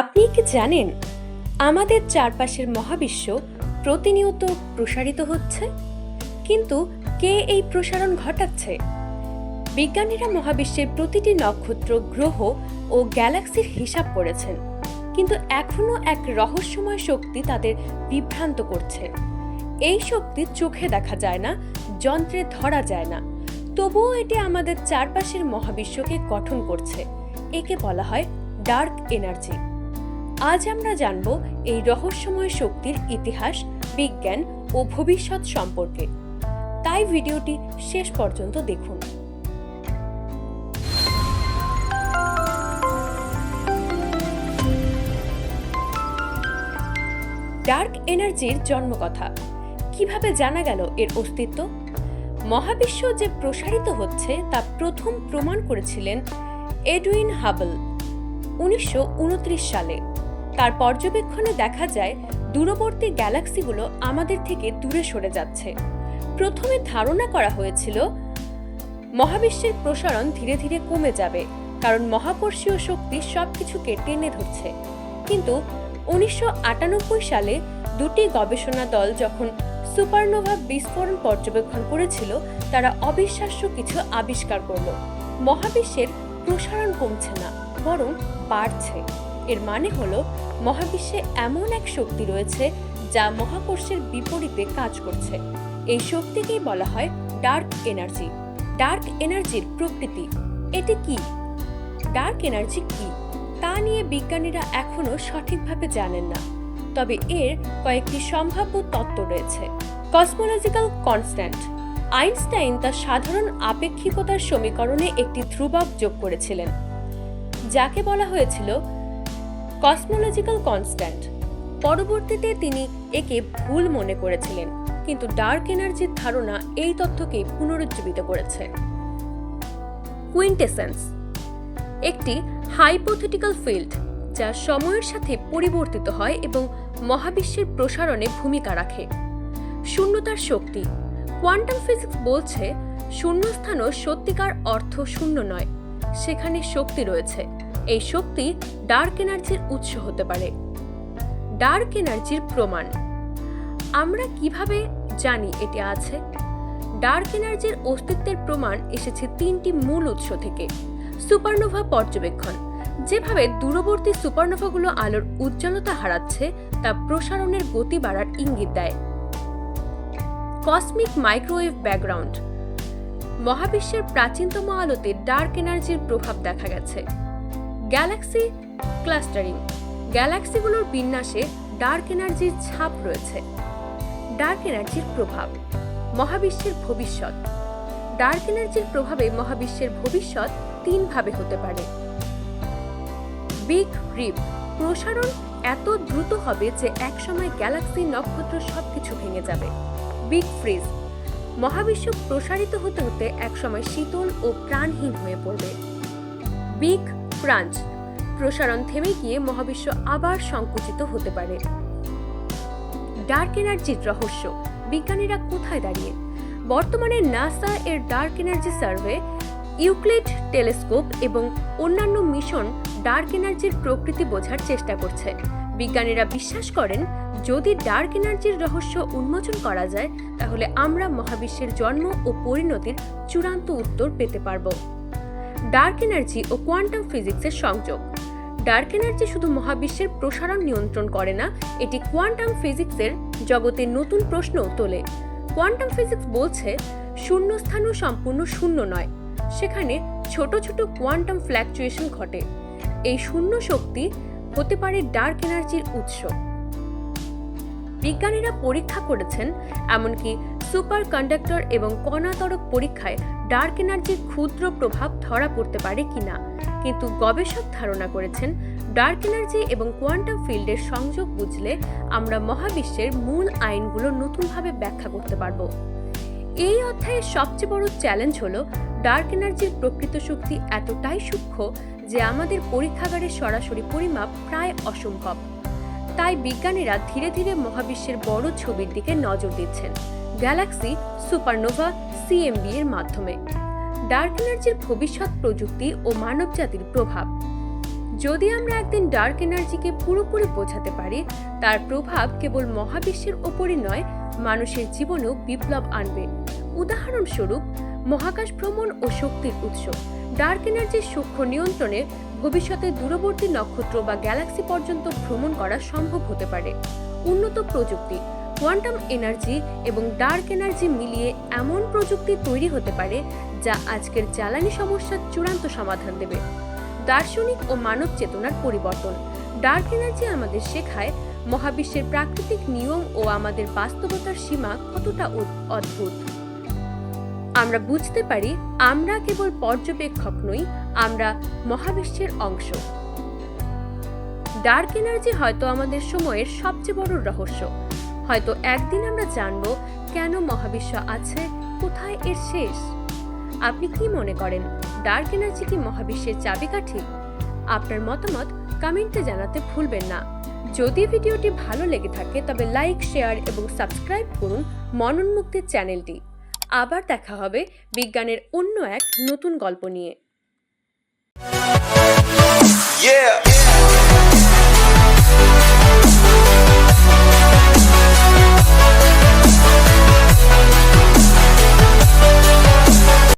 আপনি কি জানেন আমাদের চারপাশের মহাবিশ্ব প্রতিনিয়ত প্রসারিত হচ্ছে? কিন্তু কে এই প্রসারণ ঘটাচ্ছে? বিজ্ঞানীরা মহাবিশ্বের প্রতিটি নক্ষত্র, গ্রহ ও গ্যালাক্সির হিসাব করেছেন, কিন্তু এখনও এক রহস্যময় শক্তি তাদের বিভ্রান্ত করছে। এই শক্তি চোখে দেখা যায় না, যন্ত্রে ধরা যায় না। তবুও এটি আমাদের চারপাশের মহাবিশ্বকে গঠন করছে। একে বলা হয় ডার্ক এনার্জি। আজ আমরা জানব এই রহস্যময় শক্তির ইতিহাস, বিজ্ঞান ও ভবিষ্যৎ সম্পর্কে। তাই ভিডিওটি শেষ পর্যন্ত দেখুন। ডার্ক এনার্জির জন্মকথা। কীভাবে জানা গেল এর অস্তিত্ব? মহাবিশ্ব যে প্রসারিত হচ্ছে তা প্রথম প্রমাণ করেছিলেন এডুইন হাবল, উনিশশো উনত্রিশ সালে। তার পর্যবেক্ষণে দেখা যায়, দূরবর্তী গ্যালাক্সিগুলো আমাদের থেকে দূরে সরে যাচ্ছে। প্রথমে ধারণা করা হয়েছিল, মহাবিশ্বের প্রসারণ ধীরে ধীরে কমে যাবে, কারণ মহাকর্ষীয় শক্তি সবকিছুকে টেনে ধরছে। কিন্তু উনিশশো আটানব্বই সালে দুটি গবেষণা দল যখন সুপারনোভা বিস্ফোরণ পর্যবেক্ষণ করেছিল, তারা অবিশ্বাস্য কিছু আবিষ্কার করল। মহাবিশ্বের প্রসারণ কমছে না, বরং বাড়ছে। এর মানে হলো মহাবিশ্বে এমন এক শক্তি রয়েছে যা মহাকর্ষের বিপরীতে কাজ করছে। এই শক্তিকেই বলা হয় ডার্ক এনার্জি। ডার্ক এনার্জির প্রকৃতি, এটি কি? ডার্ক এনার্জি কি? তা নিয়ে বিজ্ঞানীরা এখনও সঠিকভাবে জানেন না। তবে এর কয়েকটি সম্ভাব্য তত্ত্ব রয়েছে। Cosmological constant. আইনস্টাইন তার সাধারণ আপেক্ষিকতার সমীকরণে একটি ধ্রুবক যোগ করেছিলেন, যাকে বলা হয়েছিল কসমোলজিক্যাল কনস্ট্যান্ট পরবর্তীতে তিনি একে ভুল মনে করেছিলেন, কিন্তু ডার্ক এনার্জির ধারণা এই তথ্যকে পুনরুজ্জীবিত করেছে। কুইন্টেসেন্স একটি হাইপোথেটিক্যাল ফিল্ড যা সময়ের সাথে পরিবর্তিত হয় এবং মহাবিশ্বের প্রসারণে ভূমিকা রাখে। শূন্যতার শক্তি। কোয়ান্টাম ফিজিক্স বলছে, শূন্যস্থানও সত্যিকার অর্থ শূন্য নয়, সেখানে শক্তি রয়েছে। এই শক্তি ডার্ক এনার্জির উৎস হতে পারে। ডার্ক এনার্জির প্রমাণ। আমরা কীভাবে জানি এটি আছে? ডার্ক এনার্জির অস্তিত্বের প্রমাণ এসেছে তিনটি মূল উৎস থেকে। সুপারনোভা পর্যবেক্ষণ। যেভাবে দূরবর্তী সুপারনোভাগুলো আলোর উজ্জ্বলতা হারাচ্ছে, তা প্রসারণের গতি বাড়ার ইঙ্গিত দেয়। Cosmic microwave background. মহাবিশ্বের প্রাচীনতম আলোতে ডার্ক এনার্জির প্রভাব দেখা গেছে। Galaxy clustering. গ্যালাক্সিগুলোর বিন্যাসে ডার্ক এনার্জির ছাপ রয়েছে। ডার্ক এনার্জির প্রভাব, মহাবিশ্বের ভবিষ্যৎ। ডার্ক এনার্জির প্রভাবে মহাবিশ্বের ভবিষ্যৎ তিনভাবে হতে পারে। বিগ রিপ, প্রসারণ এত দ্রুত হবে যে একসময় গ্যালাক্সি নক্ষত্র সবকিছু ভেঙে যাবে। বিগ ফ্রিজ, মহাবিশ্ব প্রসারিত হতে হতে একসময় শীতল ও প্রাণহীন হয়ে পড়বে। Big crunch. প্রসারণ থেমে গিয়ে মহাবিশ্ব আবার সংকুচিত হতে পারে। ডার্ক এনার্জির রহস্য বিজ্ঞানীরা কোথায় দাঁড়িয়ে? বর্তমানে নাসা এর dark energy survey, Euclid telescope এবং অন্যান্য মিশন ডার্ক এনার্জির প্রকৃতি বোঝার চেষ্টা করছে। বিজ্ঞানীরা বিশ্বাস করেন, যদি ডার্ক এনার্জির রহস্য উন্মোচন করা যায়, তাহলে আমরা মহাবিশ্বের জন্ম ও পরিণতির চূড়ান্ত উত্তর পেতে পারব। ডার্ক এনার্জি ও কোয়ান্টাম ফিজিক্সের সংযোগ। ডার্ক এনার্জি শুধু মহাবিশ্বের প্রসারণ নিয়ন্ত্রণ করে না, এটি কোয়ান্টাম ফিজিক্সের জগতে নতুন প্রশ্নও তোলে। কোয়ান্টাম ফিজিক্স বলছে শূন্যস্থানও সম্পূর্ণ শূন্য নয়, সেখানে ছোট ছোট কোয়ান্টাম ফ্ল্যাকচুয়েশন ঘটে। এই শূন্য শক্তি হতে পারে ডার্ক এনার্জির উৎস। বিজ্ঞানীরা পরীক্ষা করেছেন, এমনকি সুপার কন্ডাক্টর এবং কণাতরক পরীক্ষায় ডার্ক এনার্জির ক্ষুদ্র প্রভাব ধরা পড়তে পারে কিনা, কিন্তু গবেষক ধারণা করেছেন ডার্ক এনার্জি এবং কোয়ান্টাম ফিল্ডের সংযোগ বুঝলে আমরা মহাবিশ্বের মূল আইনগুলো নতুনভাবে ব্যাখ্যা করতে পারব। এই অধ্যায়ের সবচেয়ে বড় চ্যালেঞ্জ হলো ডার্ক এনার্জির প্রকৃত শক্তি এতটাই সূক্ষ্ম যে আমাদের পরীক্ষাগারের সরাসরি পরিমাপ প্রায় অসম্ভব। তাই বিজ্ঞানীরা ধীরে ধীরে মহাবিশ্বের বড় ছবির দিকে নজর দিচ্ছেন। গ্যালাক্সি সুপারনোভা সিএমবি এর মাধ্যমে। ডার্ক এনার্জির ভবিষ্যৎ প্রযুক্তি ও মানবজাতির প্রভাব। যদি আমরা একদিন ডার্ক এনার্জিকে পুরোপুরি বোঝাতে পারি, তার প্রভাব কেবল মহাবিশ্বের ওপরই নয়, মানুষের জীবনেও বিপ্লব আনবে। উদাহরণস্বরূপ, মহাকাশ ভ্রমণ ও শক্তির উৎস। ডার্ক এনার্জির সূক্ষ্ম নিয়ন্ত্রণে ভবিষ্যতে দূরবর্তী নক্ষত্র বা গ্যালাক্সি পর্যন্ত ভ্রমণ করা সম্ভব হতে পারে। উন্নত প্রযুক্তি কোয়ান্টাম এনার্জি এবং ডার্ক এনার্জি মিলিয়ে এমন প্রযুক্তি তৈরি হতে পারে যা আজকের জ্বালানি সমস্যার চূড়ান্ত সমাধান দেবে। দার্শনিক ও মানব চেতনার পরিবর্তন। ডার্ক এনার্জি আমাদের শেখায় মহাবিশ্বের প্রাকৃতিক নিয়ম ও আমাদের বাস্তবতার সীমা কতটা অদ্ভুত। আমরা বুঝতে পারি আমরা কেবল পর্যবেক্ষক নই, আমরা মহাবিশ্বের অংশ। ডার্ক এনার্জি হয়তো আমাদের সময়ের সবচেয়ে বড় রহস্য। হয়তো একদিন আমরা জানব কেন মহাবিশ্ব আছে, কোথায় এর শেষ। আপনি কি মনে করেন, ডার্ক এনার্জি কি মহাবিশ্বের চাবিকাঠি? আপনার মতামত কমেন্টে জানাতে ভুলবেন না। যদি ভিডিওটি ভালো লেগে থাকে, তবে লাইক, শেয়ার এবং সাবস্ক্রাইব করুন মনন মুক্তির চ্যানেলটি। আবার দেখা হবে বিজ্ঞানের অন্য এক নতুন গল্প নিয়ে।